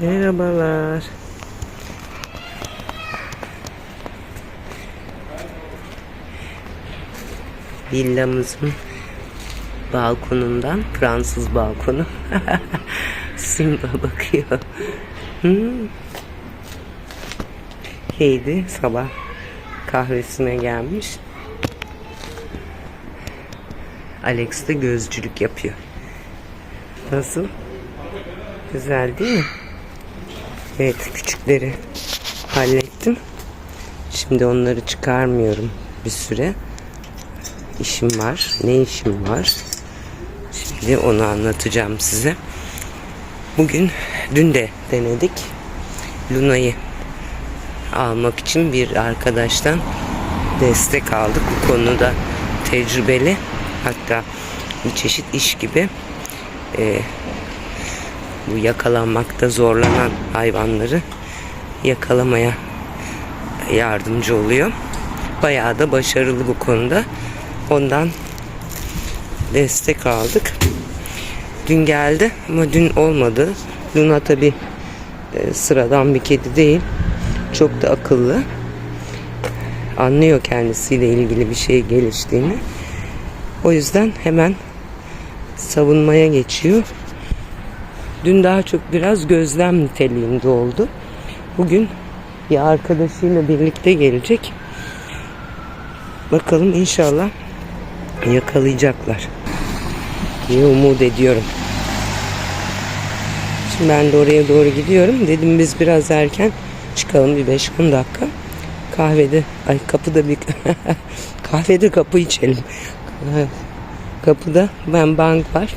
Merhabalar. Villamızın balkonundan Fransız balkonu. Simba bakıyor. Hmm. Heidi sabah kahvesine gelmiş. Alex de gözcülük yapıyor. Nasıl? Güzel değil mi? Evet küçükleri hallettim. Şimdi onları çıkarmıyorum bir süre. İşim var. Ne işim var? Şimdi onu anlatacağım size. Bugün dün de denedik. Luna'yı almak için bir arkadaştan destek aldık. Bu konuda tecrübeli. Hatta bir çeşit iş gibi e, bu yakalanmakta zorlanan hayvanları yakalamaya yardımcı oluyor. Bayağı da başarılı bu konuda. Ondan destek aldık. Dün geldi ama dün olmadı. Luna tabi sıradan bir kedi değil. Çok da akıllı. Anlıyor kendisiyle ilgili bir şey geliştiğini. O yüzden hemen savunmaya geçiyor. Dün daha çok biraz gözlem niteliğinde oldu. Bugün bir arkadaşıyla birlikte gelecek. Bakalım inşallah yakalayacaklar diye umut ediyorum. Şimdi ben de oraya doğru gidiyorum. Dedim biz biraz erken çıkalım bir 5-10 dakika. Kahvede, ay kapıda bir kahvede kapı içelim. Kapıda ben bank var.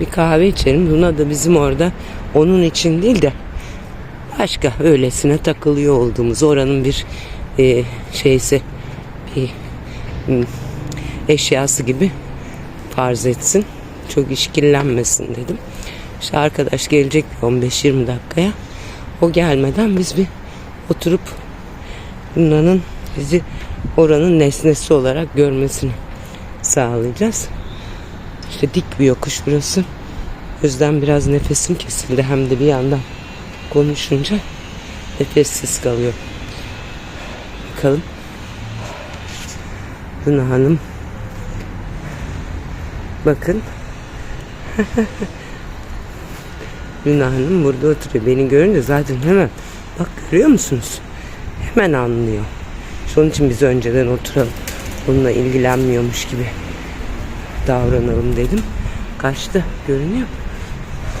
Bir kahve içelim. Luna da bizim orada onun için değil de başka öylesine takılıyor olduğumuz oranın bir e, şeysi bir hmm, eşyası gibi farz etsin. Çok işkillenmesin dedim. İşte arkadaş gelecek bir 15-20 dakikaya. O gelmeden biz bir oturup Luna'nın bizi oranın nesnesi olarak görmesini sağlayacağız. İşte dik bir yokuş burası. O yüzden biraz nefesim kesildi. Hem de bir yandan konuşunca nefessiz kalıyor. Bakalım. Luna Hanım. Bakın. Luna Hanım burada oturuyor. Beni görünce zaten hemen bak görüyor musunuz? Hemen anlıyor. İşte onun için biz önceden oturalım. Onunla ilgilenmiyormuş gibi davranalım dedim. Kaçtı. Görünüyor?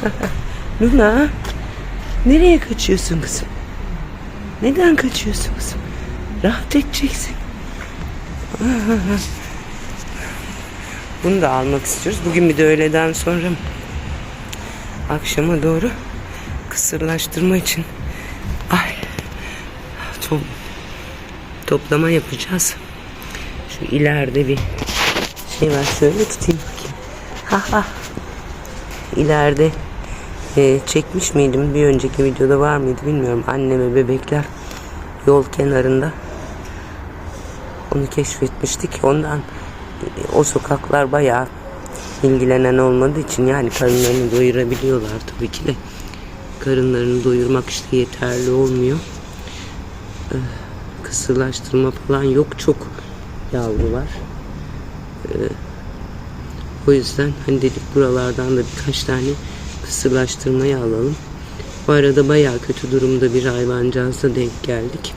Luna. Nereye kaçıyorsun kızım? Neden kaçıyorsun kızım? Rahat edeceksin. Bunu da almak istiyoruz. Bugün bir de öğleden sonra akşama doğru kısırlaştırma için ay top, toplama yapacağız. Şu ileride bir şey. Şöyle tutayım bakayım. Ha ha. İleride e, çekmiş miydim? Bir önceki videoda var mıydı bilmiyorum. Anne ve bebekler yol kenarında onu keşfetmiştik. Ondan e, o sokaklar bayağı ilgilenen olmadığı için yani karınlarını doyurabiliyorlar tabii ki de. Karınlarını doyurmak işte yeterli olmuyor. Ee, kısırlaştırma falan yok. Çok yavru var. Ee, o yüzden hani dedik buralardan da birkaç tane kısırlaştırmayı alalım. Bu arada bayağı kötü durumda bir hayvancağıza denk geldik.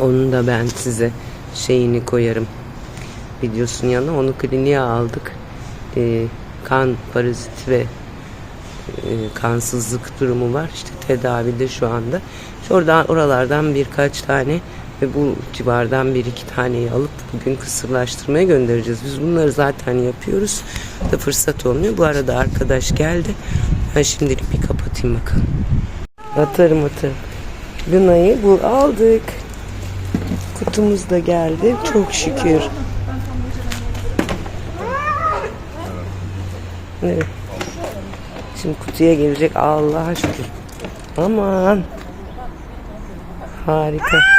Onun da ben size şeyini koyarım. Videosunun yanına onu kliniğe aldık. Ee, kan parazit ve e, kansızlık durumu var. İşte tedavide şu anda. Şuradan oralardan birkaç tane ve bu civardan bir iki taneyi alıp bugün kısırlaştırmaya göndereceğiz. Biz bunları zaten yapıyoruz. Da fırsat olmuyor. Bu arada arkadaş geldi. Ben şimdilik bir kapatayım bakalım. Atarım atarım. Luna'yı bu aldık. Kutumuz da geldi. Çok şükür. Evet. Şimdi kutuya gelecek. Allah'a şükür. Aman. Harika.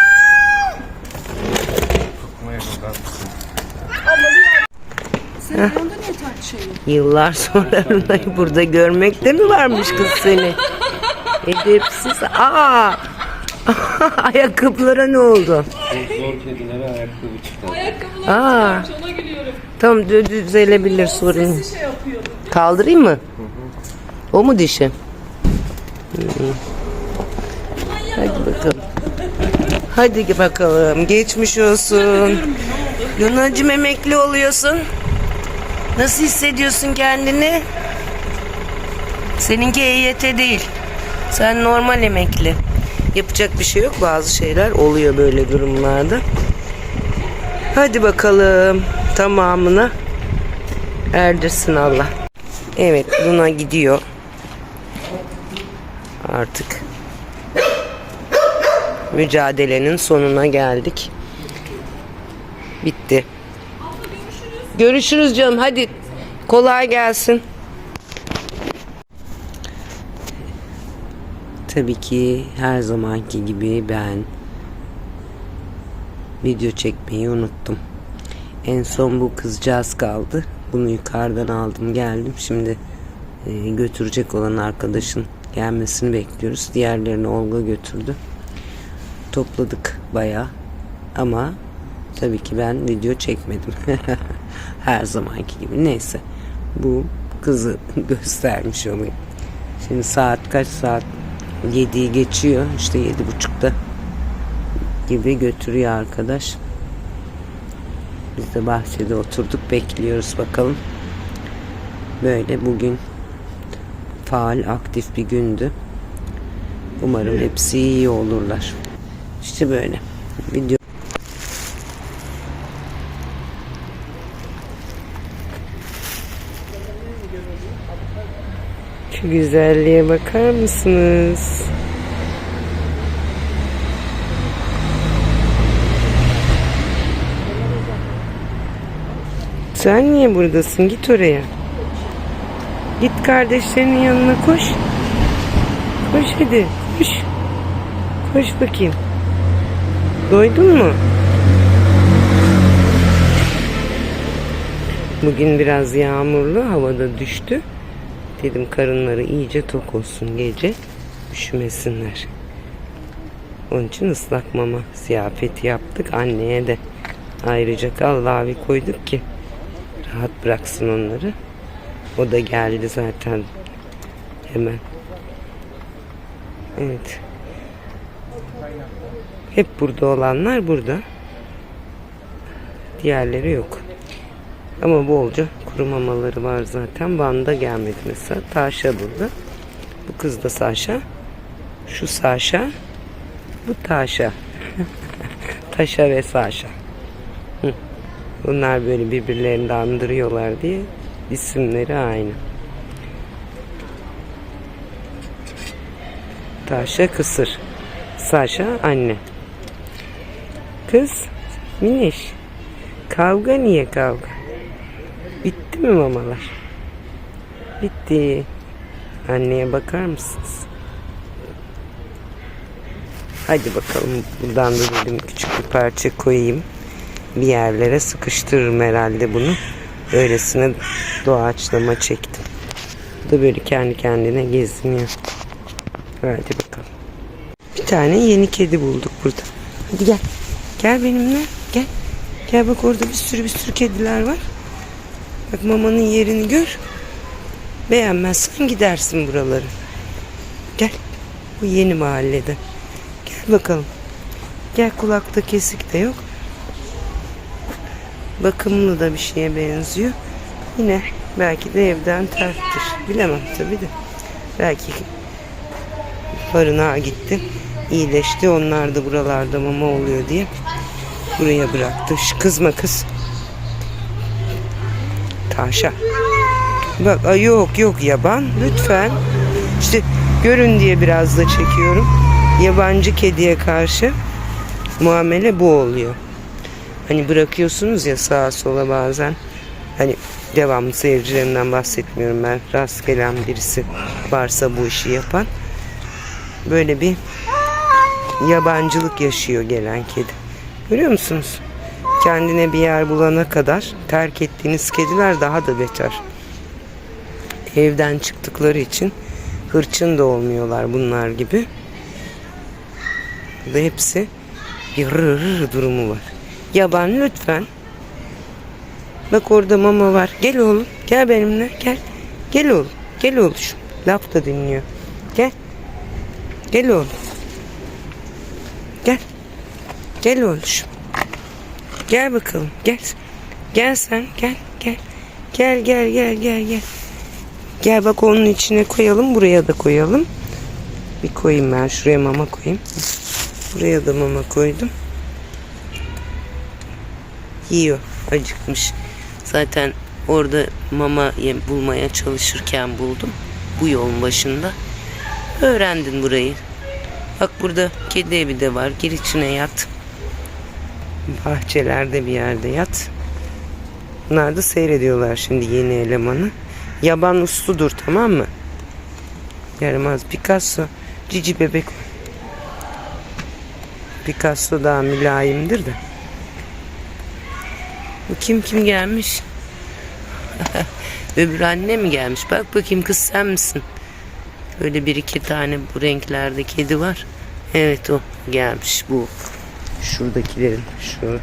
Şeyi. Yıllar sonra Luna'yı burada görmekte mi varmış kız seni? Edepsiz. Aa! Ayakkabılara ne oldu? Zor kedilere ayakkabı çıkar. Ayakkabılar Aa. çıkarmış ona gülüyorum. Tamam dü- düzelebilir sorun. Sesi şey yapıyordu. Kaldırayım mı? O mu dişi? Hı. Hadi bakalım. Hadi bakalım. Geçmiş olsun. Lunacığım emekli oluyorsun. Nasıl hissediyorsun kendini? Seninki EYT değil. Sen normal emekli. Yapacak bir şey yok. Bazı şeyler oluyor böyle durumlarda. Hadi bakalım. Tamamına erdirsin Allah. Evet Luna gidiyor. Artık mücadelenin sonuna geldik. Bitti. Görüşürüz canım. Hadi kolay gelsin. Tabii ki her zamanki gibi ben video çekmeyi unuttum. En son bu kızcağız kaldı. Bunu yukarıdan aldım geldim. Şimdi e, götürecek olan arkadaşın gelmesini bekliyoruz. Diğerlerini Olga götürdü. Topladık bayağı. Ama tabii ki ben video çekmedim. Her zamanki gibi. Neyse. Bu kızı göstermiş olayım. Şimdi saat kaç saat? 7'yi geçiyor. İşte yedi buçukta gibi götürüyor arkadaş. Biz de bahçede oturduk bekliyoruz bakalım. Böyle bugün faal aktif bir gündü. Umarım hepsi iyi olurlar. İşte böyle. Video Şu güzelliğe bakar mısınız? Sen niye buradasın? Git oraya. Git kardeşlerinin yanına koş. Koş hadi. Koş. Koş bakayım. Doydun mu? Bugün biraz yağmurlu havada düştü. Dedim karınları iyice tok olsun gece. Üşümesinler. Onun için ıslak mama ziyafeti yaptık. Anneye de ayrıca kallavi koyduk ki rahat bıraksın onları. O da geldi zaten hemen. Evet. Hep burada olanlar burada. Diğerleri yok. Ama bolca kuru mamaları var zaten. Van'da gelmedi mesela. Taşa burada. Bu kız da Saşa. Şu Saşa. Bu Taşa. Taşa ve Saşa. Bunlar böyle birbirlerini andırıyorlar diye isimleri aynı. Taşa kısır. Saşa anne. Kız Miniş. Kavga niye kavga? Mi mamalar? Bitti. Anneye bakar mısınız? Hadi bakalım buradan da dedim küçük bir parça koyayım. Bir yerlere sıkıştırırım herhalde bunu. Öylesine doğaçlama çektim. Bu da böyle kendi kendine geziniyor. Hadi bakalım. Bir tane yeni kedi bulduk burada. Hadi gel. Gel benimle. Gel. Gel bak orada bir sürü bir sürü kediler var. Bak mamanın yerini gör. Beğenmezsen gidersin buraları. Gel. Bu yeni mahallede. Gel bakalım. Gel kulakta kesik de yok. Bakımlı da bir şeye benziyor. Yine belki de evden terktir. Bilemem tabi de. Belki barınağa gitti. iyileşti. Onlar da buralarda mama oluyor diye buraya bıraktı. Şş, kızma kız. Taşa. Bak yok yok yaban lütfen. İşte görün diye biraz da çekiyorum. Yabancı kediye karşı muamele bu oluyor. Hani bırakıyorsunuz ya sağa sola bazen. Hani devamlı seyircilerimden bahsetmiyorum ben. Rast gelen birisi varsa bu işi yapan. Böyle bir yabancılık yaşıyor gelen kedi. Görüyor musunuz? Kendine bir yer bulana kadar terk ettiğiniz kediler daha da beter. evden çıktıkları için hırçın da olmuyorlar bunlar gibi. Burada hepsi bir rır rır durumu var. Yaban lütfen. Bak orada mama var. Gel oğlum. Gel benimle. Gel. Gel oğlum. Gel oğlum. Laf da dinliyor. Gel. Gel oğlum. Gel. Gel oğlum. Gel bakalım. Gel. Gel sen. Gel. Gel. Gel gel gel gel gel. Gel bak onun içine koyalım. Buraya da koyalım. Bir koyayım ben. Şuraya mama koyayım. Buraya da mama koydum. Yiyor. Acıkmış. Zaten orada mama bulmaya çalışırken buldum. Bu yolun başında. Öğrendin burayı. Bak burada kedi evi de var. Gir içine yat. Bahçelerde bir yerde yat. Bunlar da seyrediyorlar şimdi yeni elemanı. Yaban usludur tamam mı? Yaramaz. Picasso. Cici bebek. Picasso daha mülayimdir de. Bu kim kim gelmiş? Öbür anne mi gelmiş? Bak bakayım kız sen misin? Böyle bir iki tane bu renklerde kedi var. Evet o gelmiş bu. Şuradakilerin şu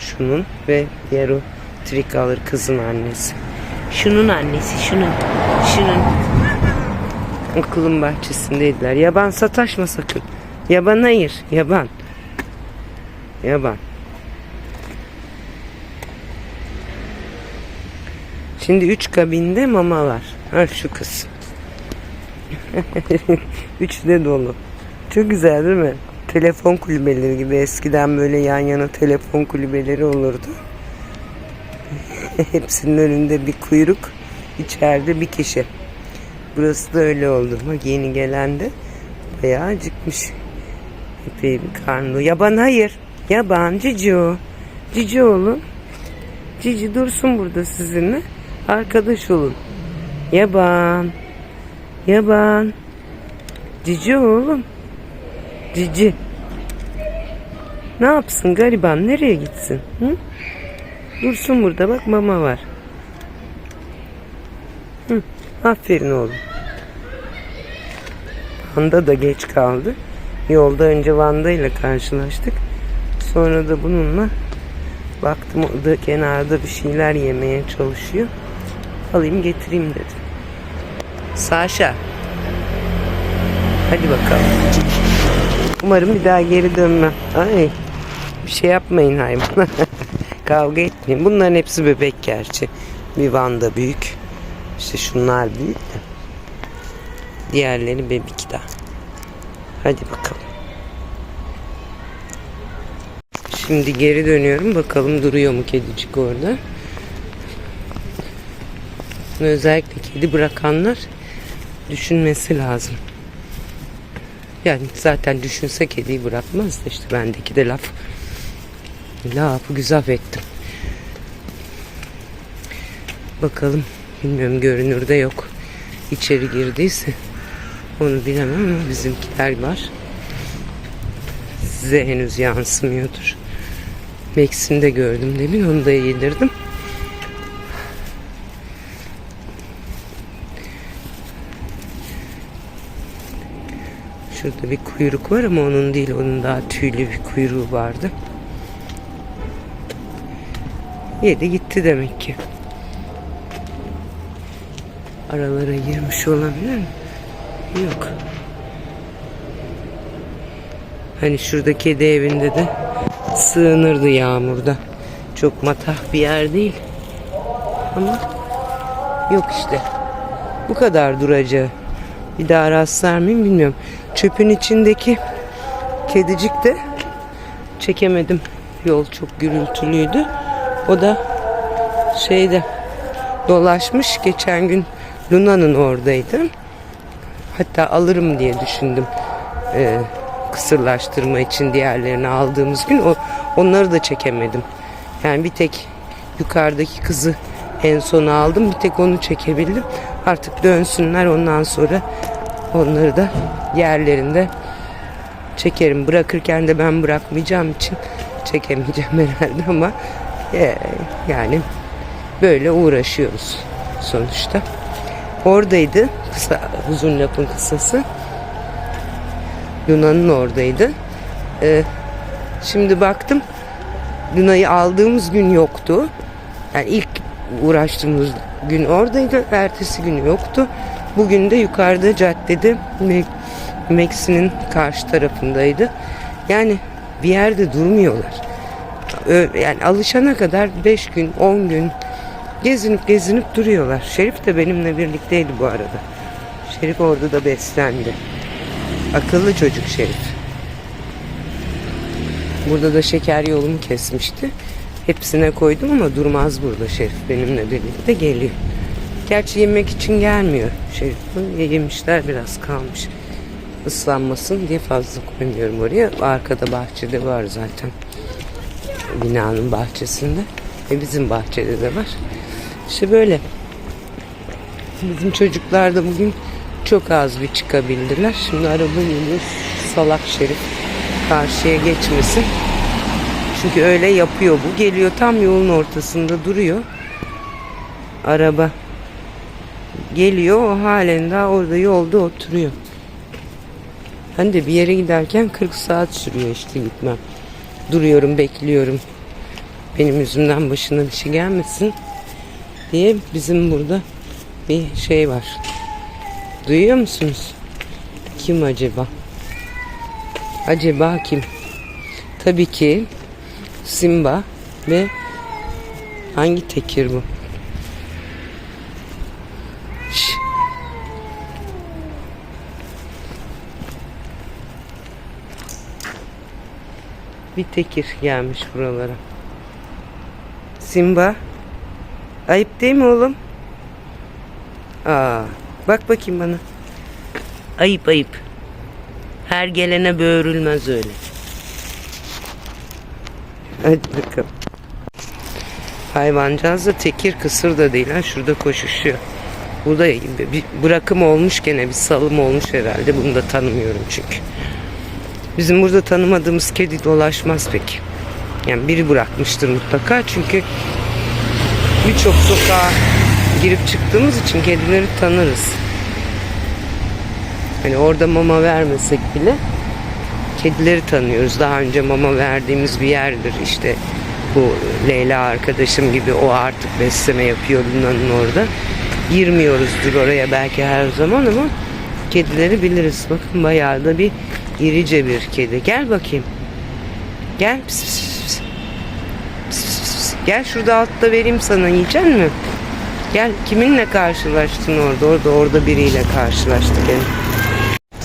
şunun ve diğer o trikalar kızın annesi. Şunun annesi şunun. Şunun. Okulun bahçesindeydiler. Yaban sataşma sakın. Yaban hayır. Yaban. Yaban. Şimdi üç kabinde mama var. Ha şu kız. Üçü de dolu. Çok güzel değil mi? Telefon kulübeleri gibi eskiden böyle yan yana telefon kulübeleri olurdu. Hepsinin önünde bir kuyruk, içeride bir kişi. Burası da öyle oldu. Bak yeni gelen de bayağı acıkmış. Epey bir karnı. Yaban hayır. Yaban cici o. Cici oğlum. Cici dursun burada sizinle. Arkadaş olun. Yaban. Yaban. Cici oğlum. Cici. Ne yapsın gariban? Nereye gitsin? Hı? Dursun burada bak mama var. Hı, aferin oğlum. Vanda da geç kaldı. Yolda önce Vanda ile karşılaştık. Sonra da bununla baktım o da kenarda bir şeyler yemeye çalışıyor. Alayım getireyim dedim. Saşa. Hadi bakalım. Umarım bir daha geri dönmem. Ay. Bir şey yapmayın hayvan. Kavga etmeyin. Bunların hepsi bebek gerçi. Bir Vanda büyük. İşte şunlar büyük de. Diğerleri bebek daha. Hadi bakalım. Şimdi geri dönüyorum. Bakalım duruyor mu kedicik orada. Özellikle kedi bırakanlar düşünmesi lazım. Yani zaten düşünse kediyi bırakmaz da işte bendeki de laf. Lafı güzel ettim. Bakalım. Bilmiyorum görünürde yok. İçeri girdiyse onu bilemem ama bizimkiler var. Size henüz yansımıyordur. Max'ini de gördüm demin onu da yedirdim. Şurada bir kuyruk var ama onun değil onun daha tüylü bir kuyruğu vardı. Yedi gitti demek ki. Aralara girmiş olabilir mi? Yok. Hani şurada kedi evinde de sığınırdı yağmurda. Çok matah bir yer değil. Ama yok işte. Bu kadar duracağı. Bir daha rastlar mıyım bilmiyorum. Çöpün içindeki kedicik de çekemedim. Yol çok gürültülüydü. O da şeyde dolaşmış. Geçen gün Luna'nın oradaydı. Hatta alırım diye düşündüm. Ee, kısırlaştırma için diğerlerini aldığımız gün o onları da çekemedim. Yani bir tek yukarıdaki kızı en sona aldım. Bir tek onu çekebildim. Artık dönsünler ondan sonra onları da yerlerinde çekerim. Bırakırken de ben bırakmayacağım için çekemeyeceğim herhalde ama e, yani böyle uğraşıyoruz sonuçta. Oradaydı. Kısa, uzun lafın kısası. Luna'nın oradaydı. Ee, şimdi baktım Luna'yı aldığımız gün yoktu. Yani ilk uğraştığımız gün oradaydı. Ertesi gün yoktu. Bugün de yukarıda caddede Me- Meksi'nin karşı tarafındaydı. Yani bir yerde durmuyorlar. Yani alışana kadar 5 gün, 10 gün gezinip gezinip duruyorlar. Şerif de benimle birlikteydi bu arada. Şerif orada da beslendi. Akıllı çocuk Şerif. Burada da şeker yolumu kesmişti. Hepsine koydum ama durmaz burada Şerif benimle birlikte geliyor. Gerçi yemek için gelmiyor Şerif. Yemişler biraz kalmış. Islanmasın diye fazla koymuyorum oraya. Arkada bahçede var zaten. Binanın bahçesinde. E bizim bahçede de var. İşte böyle. Bizim çocuklar da bugün çok az bir çıkabildiler. Şimdi araba geliyor. Salak Şerif karşıya geçmesin. Çünkü öyle yapıyor bu. Geliyor tam yolun ortasında duruyor. Araba geliyor o halen daha orada yolda oturuyor. Ben de bir yere giderken 40 saat sürüyor işte gitmem. Duruyorum bekliyorum. Benim yüzümden başına bir şey gelmesin diye bizim burada bir şey var. Duyuyor musunuz? Kim acaba? Acaba kim? Tabii ki Simba ve hangi tekir bu? Bir tekir gelmiş buralara. Simba. Ayıp değil mi oğlum? Aa, bak bakayım bana. Ayıp ayıp. Her gelene böğürülmez öyle. Hadi bakalım. Hayvancağız da tekir kısır da değil ha. Şurada koşuşuyor. Burada bir bırakım olmuş gene bir salım olmuş herhalde. Bunu da tanımıyorum çünkü. Bizim burada tanımadığımız kedi dolaşmaz pek. Yani biri bırakmıştır mutlaka çünkü birçok sokağa girip çıktığımız için kedileri tanırız. Hani orada mama vermesek bile kedileri tanıyoruz. Daha önce mama verdiğimiz bir yerdir. İşte bu Leyla arkadaşım gibi o artık besleme yapıyor Luna'nın orada. Girmiyoruzdur oraya belki her zaman ama kedileri biliriz. Bakın bayağı da bir irice bir kedi. Gel bakayım. Gel. Pis, pis, pis. Pis, pis, pis. Gel şurada altta vereyim sana yiyecek mi? Gel kiminle karşılaştın orada? Orada orada biriyle karşılaştık yani.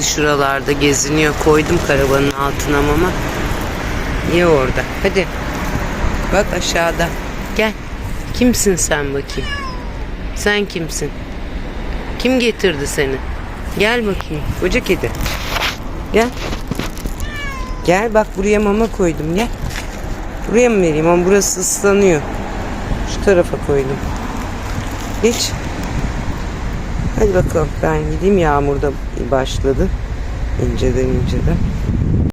Şuralarda geziniyor. Koydum karavanın altına mama. Niye orada? Hadi. Bak aşağıda. Gel. Kimsin sen bakayım? Sen kimsin? Kim getirdi seni? Gel bakayım. Koca kedi. Gel. Gel bak buraya mama koydum gel. Buraya mı vereyim ama burası ıslanıyor. Şu tarafa koydum. Geç. Hadi bakalım ben gideyim yağmurda başladı. İnceden inceden.